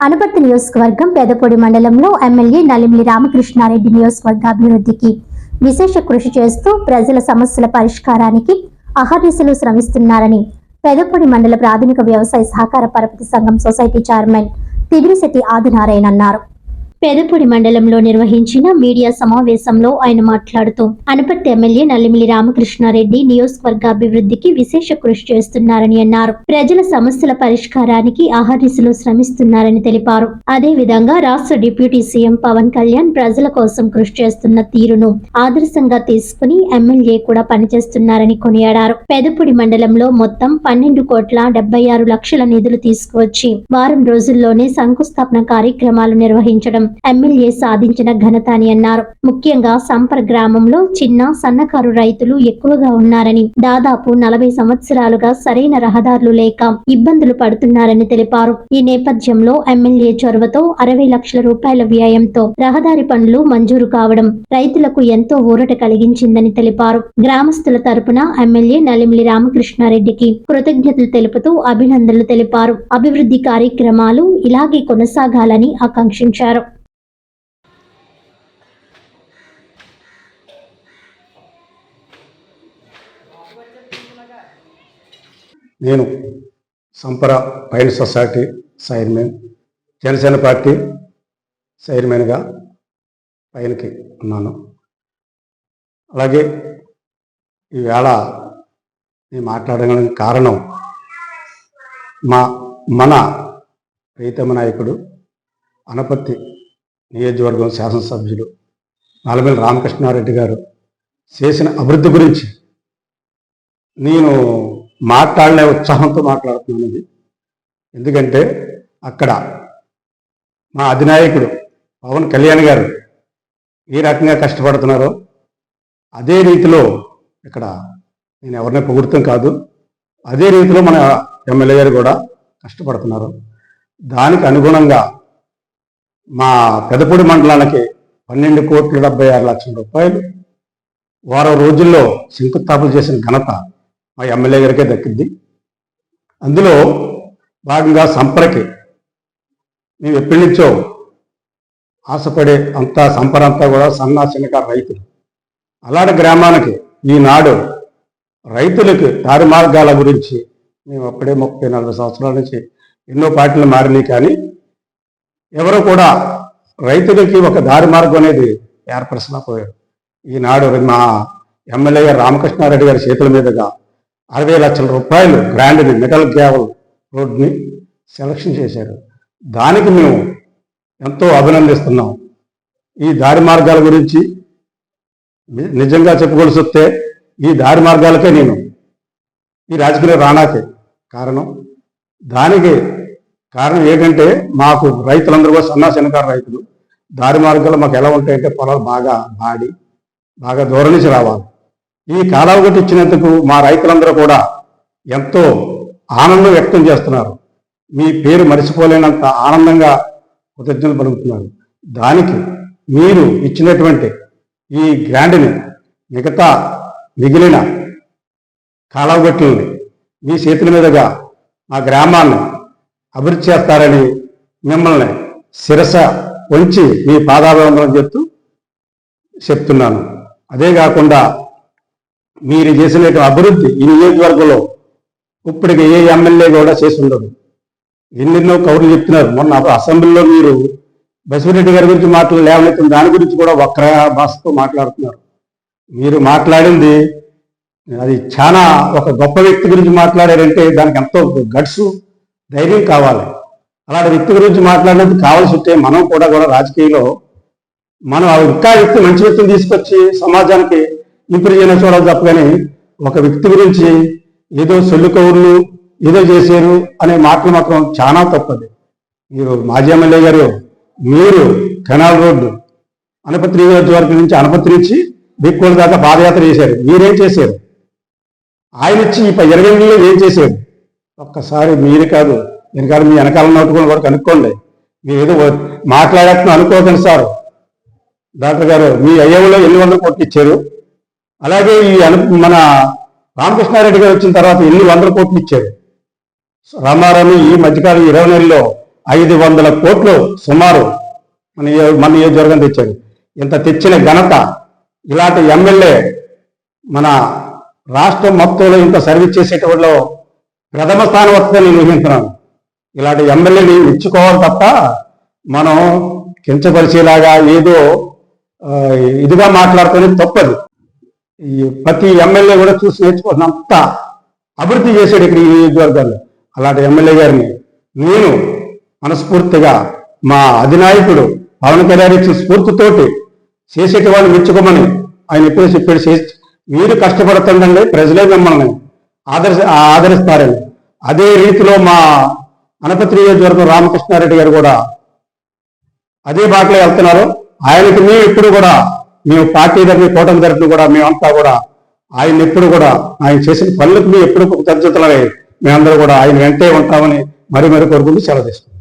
అనపర్తి నియోజకవర్గం పెదపొడి మండలంలో ఎమ్మెల్యే నలిమిలి రామకృష్ణారెడ్డి నియోజకవర్గ అభివృద్ధికి విశేష కృషి చేస్తూ ప్రజల సమస్యల పరిష్కారానికి అహర్నిశలు శ్రమిస్తున్నారని పెదపొడి మండల ప్రాథమిక వ్యవసాయ సహకార పరపతి సంఘం సొసైటీ చైర్మన్ తిబిరిశెట్టి ఆదినారాయణ అన్నారు. పెదపూడి మండలంలో నిర్వహించిన మీడియా సమావేశంలో ఆయన మాట్లాడుతూ అనపర్తి ఎమ్మెల్యే నల్లిమిలి రామకృష్ణారెడ్డి నియోజకవర్గ అభివృద్ధికి విశేష కృషి చేస్తున్నారని అన్నారు. ప్రజల సమస్యల పరిష్కారానికి ఆహర్నిశలు శ్రమిస్తున్నారని తెలిపారు. అదే విధంగా రాష్ట్ర డిప్యూటీ సీఎం పవన్ కళ్యాణ్ ప్రజల కోసం కృషి చేస్తున్న తీరును ఆదర్శంగా తీసుకుని ఎమ్మెల్యే కూడా పనిచేస్తున్నారని కొనియాడారు. పెదపొడి మండలంలో మొత్తం పన్నెండు కోట్ల డెబ్బై ఆరు లక్షల నిధులు తీసుకువచ్చి వారం రోజుల్లోనే శంకుస్థాపన కార్యక్రమాలు నిర్వహించడం ఎమ్మెల్యే సాధించిన ఘనత అని అన్నారు. ముఖ్యంగా సంపర్ గ్రామంలో చిన్న సన్నకారు రైతులు ఎక్కువగా ఉన్నారని దాదాపు నలభై సంవత్సరాలుగా సరైన రహదారులు లేక ఇబ్బందులు పడుతున్నారని తెలిపారు. ఈ నేపథ్యంలో ఎమ్మెల్యే చొరవతో అరవై లక్షల రూపాయల వ్యయంతో రహదారి పనులు మంజూరు కావడం రైతులకు ఎంతో ఊరట కలిగించిందని తెలిపారు. గ్రామస్తుల తరపున ఎమ్మెల్యే నలిమిలి రామకృష్ణారెడ్డికి కృతజ్ఞతలు తెలుపుతూ అభినందనలు తెలిపారు. అభివృద్ధి కార్యక్రమాలు ఇలాగే కొనసాగాలని ఆకాంక్షించారు. నేను సంపర పైన సొసైటీ చైర్మన్ జనసేన పార్టీ చైర్మన్గా పైనకి ఉన్నాను. అలాగే ఈవేళ నేను మాట్లాడడానికి కారణం మా మన ప్రీతమ నాయకుడు అనపత్తి నియోజకవర్గం శాసనసభ్యులు నలమేల రామకృష్ణారెడ్డి గారు చేసిన అభివృద్ధి గురించి నేను మాట్లాడలే ఉత్సాహంతో మాట్లాడుతున్నాను అది ఎందుకంటే అక్కడ మా అధినాయకుడు పవన్ కళ్యాణ్ గారు ఏ రకంగా కష్టపడుతున్నారో అదే రీతిలో ఇక్కడ నేను ఎవరిని పొగుడుతాం కాదు అదే రీతిలో మన ఎమ్మెల్యే గారు కూడా కష్టపడుతున్నారు. దానికి అనుగుణంగా మా పెదపూడి మండలానికి పన్నెండు కోట్ల డెబ్బై ఆరు లక్షల రూపాయలు వారం రోజుల్లో శంకుస్థాపన చేసిన ఘనత మా ఎమ్మెల్యే గారికే దక్కింది అందులో భాగంగా సంపరకి మేము ఎప్పటి నుంచో ఆశపడే అంతా సంపరంతా కూడా సన్నా చిన్నకారు రైతులు. అలాంటి గ్రామానికి ఈనాడు రైతులకి దారి మార్గాల గురించి మేము అప్పుడే ముప్పై నలభై సంవత్సరాల నుంచి ఎన్నో పార్టీలు మారినాయి కానీ ఎవరు కూడా రైతులకి ఒక దారి మార్గం అనేది ఏర్పరచలేకపోయారు. ఈనాడు మా ఎమ్మెల్యే గారు రామకృష్ణారెడ్డి గారి చేతుల మీదుగా అరవై లక్షల రూపాయలు గ్రాండ్ని మెటల్ గ్యావల్ రోడ్ని సెలక్షన్ చేశారు. దానికి మేము ఎంతో అభినందిస్తున్నాం. ఈ దారి మార్గాల గురించి నిజంగా చెప్పుకోవాల్సి వస్తే ఈ దారి మార్గాలకే నేను ఈ రాజకీయ రాణాకే కారణం. దానికి కారణం ఏంటంటే మాకు రైతులందరూ కూడా సన్నా చిన్నకారు రైతులు. దారి మార్గాలు మాకు ఎలా ఉంటాయంటే పొలాలు బాగా బాడి బాగా దూరం నుంచి రావాలి. ఈ కాలావగట్టు ఇచ్చినందుకు మా రైతులందరూ కూడా ఎంతో ఆనందం వ్యక్తం చేస్తున్నారు. మీ పేరు మరిచిపోలేనంత ఆనందంగా కృతజ్ఞతలు పలుకుతున్నారు దానికి మీరు ఇచ్చినటువంటి ఈ గ్రాండ్ని మిగతా మిగిలిన కాలావగట్టుల్ని మీ చేతుల మీదుగా మా గ్రామాన్ని అభివృద్ధి చేస్తారని మిమ్మల్ని శిరస ఉంచి మీ పాదాభివందనం చెప్తూ చెప్తున్నాను. అదే కాకుండా మీరు చేసిన అభివృద్ధి ఈ నియోజకవర్గంలో ఇప్పటికి ఏ ఎమ్మెల్యే కూడా చేసి ఉండదు. ఎన్నెన్నో కౌరులు చెప్తున్నారు. మొన్న అసెంబ్లీలో మీరు బసిరెడ్డి గారి గురించి మాట్లాడి లేవనెత్తిన దాని గురించి కూడా వక్ర భాషతో మాట్లాడుతున్నారు. మీరు మాట్లాడింది అది చాలా ఒక గొప్ప వ్యక్తి గురించి మాట్లాడారంటే దానికి ఎంతో గట్స్ ధైర్యం కావాలి. అలాంటి వ్యక్తి గురించి మాట్లాడినది కావాల్సి ఉంటే మనం కూడా కూడా రాజకీయంలో మనం ఆ ఇంకా వ్యక్తి మంచి వ్యక్తిని తీసుకొచ్చి సమాజానికి ఇప్పుడు ఈయన చూడాలి తప్ప కానీ ఒక వ్యక్తి గురించి ఏదో సొల్లు కౌర్లు ఏదో చేశారు అనే మాటలు మాత్రం చాలా తప్పది. మీరు మాజీ ఎమ్మెల్యే గారు మీరు కెనాల్ రోడ్డు అనపత్రి నియోజకవర్గం నుంచి అనపత్రి నుంచి బిక్కోల దాకా పాదయాత్ర చేశారు. మీరేం చేశారు? ఆయన ఇచ్చి ఈ ప- ఇరవై నెలలు ఏం చేశారు? ఒక్కసారి మీరు కాదు వెనకాల మీ వెనకాల నోటుకొని కూడా కనుక్కోండి. మీరు ఏదో మాట్లాడేస్తున్నా అనుకోకండి సార్. డాక్టర్ గారు మీ అయ్యంలో ఎన్ని వందలు కోట్లు ఇచ్చారు అలాగే ఈ అను మన రామకృష్ణారెడ్డి గారు వచ్చిన తర్వాత ఎన్ని వందల కోట్లు ఇచ్చారు? రామారావు ఈ మధ్యకాలం ఇరవై నెలలో ఐదు వందల కోట్లు సుమారు మన ఏ మన నియోజకవర్గం తెచ్చారు ఇంత తెచ్చిన ఘనత ఇలాంటి ఎమ్మెల్యే మన రాష్ట్రం మొత్తంలో ఇంత సర్వీస్ చేసేటప్పుడు ప్రథమ స్థానం వస్తుందని నేను ఊహించున్నాను ఇలాంటి ఎమ్మెల్యేని ఇచ్చుకోవాలి తప్ప మనం కించపరిచేలాగా ఏదో ఇదిగా మాట్లాడుతుంది తప్పదు. ఈ ప్రతి ఎమ్మెల్యే కూడా చూసి నేర్చుకుంటున్నంత అభివృద్ధి చేశాడు ఇక్కడ ఈ నియోజకవర్గాల్లో. అలాంటి ఎమ్మెల్యే గారిని నేను మనస్ఫూర్తిగా మా అధినాయకుడు పవన్ కళ్యాణ్ ఇచ్చిన స్ఫూర్తితోటి చేసేటి వాళ్ళు మెచ్చుకోమని ఆయన ఎప్పుడు చెప్పాడు. మీరు కష్టపడుతుండండి ప్రజలే మిమ్మల్ని ఆదర్శ ఆదరిస్తారని. అదే రీతిలో మా అనపతి నియోజకవర్గం రామకృష్ణారెడ్డి గారు కూడా అదే బాటలో వెళ్తున్నారు. ఆయనకి మేము ఇప్పుడు కూడా మేము పార్టీ తరఫున కూటమి తరఫున కూడా మేమంతా కూడా ఆయన ఎప్పుడు కూడా ఆయన చేసిన పనులకు మేము ఎప్పుడు కృతజ్ఞతలే మేమందరూ కూడా ఆయన వెంటే ఉంటామని మరి మరీ కోరుకుంటూ సెలవు తీసుకుంటాం